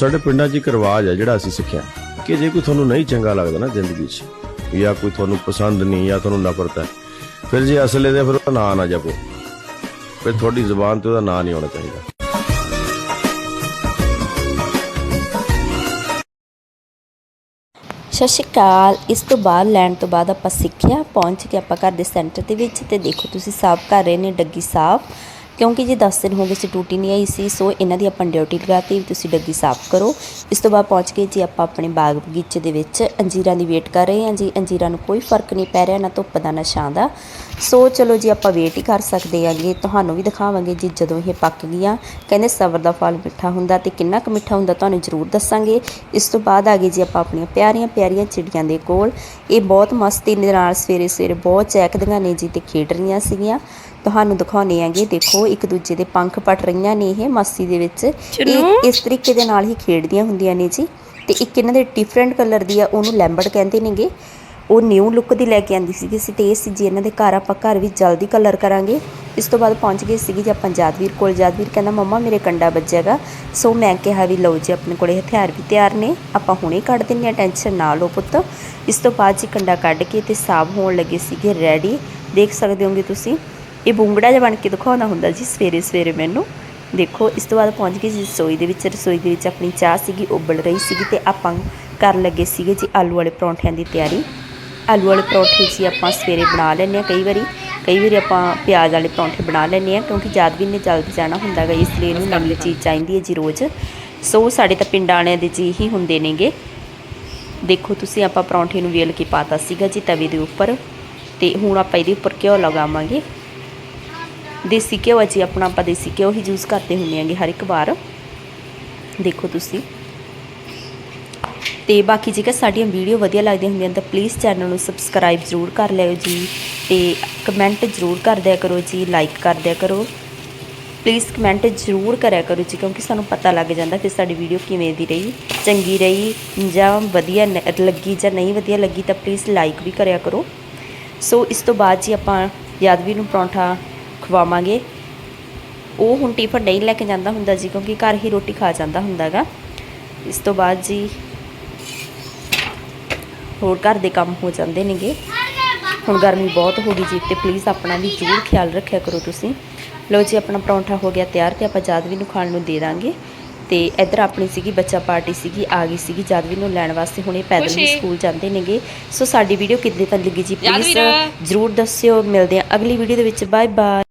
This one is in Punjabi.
ਸਾਡੇ ਪਿੰਡਾਂ 'ਚ ਇੱਕ ਰਿਵਾਜ ਹੈ ਜਿਹੜਾ ਅਸੀਂ ਸਿੱਖਿਆ, ਕਿ ਜੇ ਕੋਈ ਤੁਹਾਨੂੰ ਨਹੀਂ ਚੰਗਾ ਲੱਗਦਾ ਨਾ ਜ਼ਿੰਦਗੀ 'ਚ, ਜਾਂ ਕੋਈ ਤੁਹਾਨੂੰ ਪਸੰਦ ਨਹੀਂ, ਜਾਂ ਤੁਹਾਨੂੰ ਨਫ਼ਰਤ ਹੈ, ਫਿਰ ਜੇ ਅਸਲੇ ਦੇ ਫਿਰ ਉਹਦਾ ਨਾਂ ਨਾ ਜਪੋ। ਫਿਰ ਤੁਹਾਡੀ ਜ਼ੁਬਾਨ ਤੇ ਉਹਦਾ ਨਾਂ ਨਹੀਂ ਆਉਣਾ ਚਾਹੀਦਾ। ਸਤਿ ਸ਼੍ਰੀ ਅਕਾਲ। ਇਸ ਤੋਂ ਬਾਅਦ, ਲੈਣ ਤੋਂ ਬਾਅਦ ਆਪਾਂ ਸਿੱਖਿਆ, ਪਹੁੰਚ ਕੇ ਆਪਾਂ ਘਰ ਦੇ ਸੈਂਟਰ ਦੇ ਵਿੱਚ ਤੇ ਦੇਖੋ ਤੁਸੀਂ ਸਾਫ਼ ਕਰ ਰਹੇ ਨੇ ਡੱਗੀ ਸਾਫ਼। ਕਿਉਂਕਿ ਜੀ 10 ਦਿਨ ਹੋ ਗਏ ਸੀ ਟੂਟੀ ਨਹੀਂ ਆਈ ਸੀ, ਸੋ ਇਹਨਾਂ ਦੀ ਆਪਾਂ ਡਿਊਟੀ ਲਗਾਤੀ ਵੀ ਤੁਸੀਂ ਡੱਗੀ ਸਾਫ਼ ਕਰੋ। ਇਸ ਤੋਂ ਬਾਅਦ ਪਹੁੰਚ ਗਏ ਜੀ ਆਪਾਂ ਆਪਣੇ ਬਾਗ ਬਗੀਚੇ ਦੇ ਵਿੱਚ। ਅੰਜੀਰਾਂ ਦੀ ਵੇਟ ਕਰ ਰਹੇ ਹਾਂ ਜੀ, ਅੰਜੀਰਾਂ ਨੂੰ ਕੋਈ ਫ਼ਰਕ ਨਹੀਂ ਪੈ ਰਿਹਾ, ਨਾ ਧੁੱਪ ਦਾ, ਨਾ ਛਾਂ ਦਾ। ਸੋ ਚਲੋ ਜੀ ਆਪਾਂ ਵੇਟ ਹੀ ਕਰ ਸਕਦੇ ਆਂਗੇ ਤੁਹਾਨੂੰ ਵੀ ਦਿਖਾਵਾਂਗੇ ਜੀ ਜਦੋਂ ਇਹ ਪੱਕ ਗਈਆਂ। ਕਹਿੰਦੇ ਸਬਰ ਦਾ ਫਲ ਮਿੱਠਾ ਹੁੰਦਾ ਤੇ ਕਿੰਨਾ ਕੁ ਮਿੱਠਾ ਹੁੰਦਾ ਤੁਹਾਨੂੰ ਜ਼ਰੂਰ ਦੱਸਾਂਗੇ। ਇਸ ਤੋਂ ਬਾਅਦ ਆ ਗਏ ਜੀ ਆਪਾਂ ਆਪਣੀਆਂ ਪਿਆਰੀਆਂ ਪਿਆਰੀਆਂ ਚਿੜੀਆਂ ਦੇ ਕੋਲ। ਇਹ ਬਹੁਤ ਮਸਤੀ ਦੇ ਨਾਲ ਸਵੇਰੇ ਸਵੇਰੇ ਬਹੁਤ ਚਹਿਕਦੀਆਂ ਨੇ ਜੀ ਤੇ ਖੇਡ ਰਹੀਆਂ ਸੀਗੀਆਂ। ਤੁਹਾਨੂੰ ਦਿਖਾਉਣੇ ਆਂਗੇ ਦੇਖੋ ਇੱਕ ਦੂਜੇ ਦੇ ਪੰਖ ਪਟ ਰਹੀਆਂ ਨੇ ਇਹ ਮਸਤੀ ਦੇ ਵਿੱਚ। ਇਹ ਇਸ ਤਰੀਕੇ ਦੇ ਨਾਲ ਹੀ ਖੇਡਦੀਆਂ ਹੁੰਦੀਆਂ ਨੇ ਜੀ। ਤੇ ਇੱਕ ਇਹਨਾਂ ਦੇ ਡਿਫਰੈਂਟ ਕਲਰ ਦੀ ਆ ਉਹਨੂੰ ਲੈਂਬਰਡ ਕਹਿੰਦੇ ਨੇਗੇ। ਉਹ ਨਿਊ ਲੁੱਕ ਦੀ ਲੈ ਕੇ ਆਂਦੀ ਸੀਗੀ ਸੀ ਤੇ ਇਹ ਸੀ ਜੀ ਇਹਨਾਂ ਦੇ ਘਰ ਆਪਾਂ ਘਰ ਵੀ ਜਲਦੀ ਕਲਰ ਕਰਾਂਗੇ। ਇਸ ਤੋਂ ਬਾਅਦ ਪਹੁੰਚ ਗਏ ਸੀਗੇ ਜੀ ਆਪਾਂ ਜਾਦਵੀਰ ਕੋਲ। ਜਾਦਵੀਰ ਕਹਿੰਦਾ ਮੰਮਾ ਮੇਰੇ ਕੰਡਾ ਵੱਜੇਗਾ ਸੋ ਮੈਂ ਕਿਹਾ ਵੀ ਲਓ ਜੀ ਆਪਣੇ ਕੋਲੇ ਹਥਿਆਰ ਵੀ ਤਿਆਰ ਨੇ। ਆਪਾਂ ਹੁਣੇ ਕੱਢ ਦਿੰਨੇ ਆ ਟੈਨਸ਼ਨ ਨਾ ਲਓ ਪੁੱਤ। ਇਸ ਤੋਂ ਬਾਅਦ ਜੀ ਕੰਡਾ ਕੱਢ ਕੇ ਤੇ ਸਾਬ ਹੋਣ ਲੱਗੇ ਸੀਗੇ ਰੈਡੀ ਦੇਖ ਸਕਦੇ ਹੋਗੇ ਤੁਸੀਂ। ਇਹ ਬੁੰਗੜਾ ਜਿਹਾ ਬਣ ਕੇ ਦਿਖਾਉਂਦਾ ਹੁੰਦਾ ਜੀ ਸਵੇਰੇ ਸਵੇਰੇ ਮੈਨੂੰ। ਦੇਖੋ ਇਸ ਤੋਂ ਬਾਅਦ ਪਹੁੰਚ ਗਏ ਜੀ ਰਸੋਈ ਦੇ ਵਿੱਚ। ਰਸੋਈ ਦੇ ਵਿੱਚ ਆਪਣੀ ਚਾਹ ਸੀਗੀ ਉਬਲ ਰਹੀ ਸੀਗੀ ਤੇ ਆਪਾਂ ਕਰਨ ਲੱਗੇ ਸੀਗੇ ਜੀ ਆਲੂ ਵਾਲੇ ਪਰੌਂਠਿਆਂ ਦੀ ਤਿਆਰੀ। ਆਲੂ ਵਾਲੇ ਪਰੌਂਠੇ ਜੀ ਆਪਾਂ ਸਵੇਰੇ ਬਣਾ ਲੈਂਦੇ ਆ ਕਈ ਵਾਰੀ। ਕਈ ਵਾਰੀ ਆਪਾਂ ਪਿਆਜ਼ ਵਾਲੇ ਪਰੌਂਠੇ ਬਣਾ ਲੈਂਦੇ ਆ ਕਿਉਂਕਿ ਜਾਦਵੀਰ ਨੇ ਜਲਦੀ ਜਾਣਾ ਹੁੰਦਾ ਗਾ ਇਸ ਲਈ ਇਹਨੂੰ ਨਵੀਂ ਚੀਜ਼ ਚਾਹੀਦੀ ਹੈ ਜੀ ਰੋਜ਼। ਸੋ ਸਾਡੇ ਤਾਂ ਪਿੰਡਾਂ ਵਾਲਿਆਂ ਦੇ ਜੀ ਹੀ ਹੁੰਦੇ ਨੇਗੇ। ਦੇਖੋ ਤੁਸੀਂ ਆਪਾਂ ਪਰੌਂਠੇ ਨੂੰ ਵੇਲ ਕੇ ਪਾਤਾ ਸੀਗਾ ਜੀ ਤਵੇ ਦੇ ਉੱਪਰ। ਤੇ ਹੁਣ ਆਪਾਂ ਇਹਦੇ ਉੱਪਰ ਘਿਓ ਲਗਾਵਾਂਗੇ। ਦੇਸੀ ਘਿਓ ਹੈ ਜੀ ਆਪਣਾ ਆਪਾਂ ਦੇਸੀ ਘਿਓ ਹੀ ਯੂਜ਼ ਕਰਦੇ ਹੁੰਦੇ ਆਂਗੇ ਹਰ ਇੱਕ ਵਾਰ। ਦੇਖੋ ਤੁਸੀਂ। ਤੇ ਬਾਕੀ ਜੇਕਰ ਸਾਡੀਆਂ ਵੀਡੀਓ ਵਧੀਆ ਲੱਗਦੀਆਂ ਹੁੰਦੀਆਂ ਤਾਂ ਪਲੀਜ਼ ਚੈਨਲ ਨੂੰ ਸਬਸਕ੍ਰਾਈਬ ਜ਼ਰੂਰ ਕਰ ਲਿਓ ਜੀ ਤੇ ਕਮੈਂਟ ਜ਼ਰੂਰ ਕਰ ਦਿਆ ਕਰੋ ਜੀ ਲਾਈਕ ਕਰ ਦਿਆ ਕਰੋ। ਪਲੀਜ਼ ਕਮੈਂਟ ਜ਼ਰੂਰ ਕਰਿਆ ਕਰੋ ਜੀ ਕਿਉਂਕਿ ਸਾਨੂੰ ਪਤਾ ਲੱਗ ਜਾਂਦਾ ਕਿ ਸਾਡੀ ਵੀਡੀਓ ਕਿਵੇਂ ਦੀ ਰਹੀ, ਚੰਗੀ ਰਹੀ ਜਾਂ ਵਧੀਆ ਲੱਗੀ ਜਾਂ ਨਹੀਂ ਵਧੀਆ ਲੱਗੀ ਤਾਂ ਪਲੀਜ਼ ਲਾਈਕ ਵੀ ਕਰਿਆ ਕਰੋ। ਸੋ ਇਸ ਤੋਂ ਬਾਅਦ ਜੀ ਆਪਾਂ ਯਾਦਵੀ ਨੂੰ ਪਰੌਂਠਾ ਖਵਾਵਾਂਗੇ। ਉਹ ਹੁਣ ਟਿਫਨ ਨਹੀਂ ਲੈ ਕੇ ਜਾਂਦਾ ਹੁੰਦਾ ਜੀ ਕਿਉਂਕਿ ਘਰ ਹੀ ਰੋਟੀ ਖਾ ਜਾਂਦਾ ਹੁੰਦਾਗਾ ਇਸ ਤੋਂ ਬਾਅਦ ਜੀ ਹੋਰ ਘਰ ਦੇ ਕੰਮ ਹੋ ਜਾਂਦੇ ਨੇਗੇ। ਹੁਣ ਗਰਮੀ ਬਹੁਤ ਹੋ ਗਈ ਜੀ ਤੇ ਪਲੀਜ਼ ਆਪਣਾ ਵੀ ਜ਼ਰੂਰ ਖਿਆਲ ਰੱਖਿਆ ਕਰੋ ਤੁਸੀਂ। ਲਓ ਜੀ ਆਪਣਾ ਪਰੌਂਠਾ ਹੋ ਗਿਆ ਤਿਆਰ ਤੇ ਆਪਾਂ ਜਾਦਵੀ ਨੂੰ ਖਾਣ ਨੂੰ ਦੇ ਦਾਂਗੇ। ਤੇ ਇੱਧਰ ਆਪਣੀ ਸੀਗੀ ਬੱਚਾ ਪਾਰਟੀ ਸੀਗੀ ਆ ਗਈ ਸੀਗੀ ਜਾਦਵੀ ਨੂੰ ਲੈਣ ਵਾਸਤੇ। ਹੁਣੇ ਪੈਦਲ ਹੀ ਸਕੂਲ ਜਾਂਦੇ ਨੇਗੇ। ਸੋ ਸਾਡੀ ਵੀਡੀਓ ਕਿੱਦਾਂ ਤਾਂ ਲੱਗੀ ਜੀ ਪਲੀਜ਼ ਜ਼ਰੂਰ ਦੱਸਿਓ। ਮਿਲਦੇ ਆ ਅਗਲੀ ਵੀਡੀਓ ਦੇ ਵਿੱਚ। Bye bye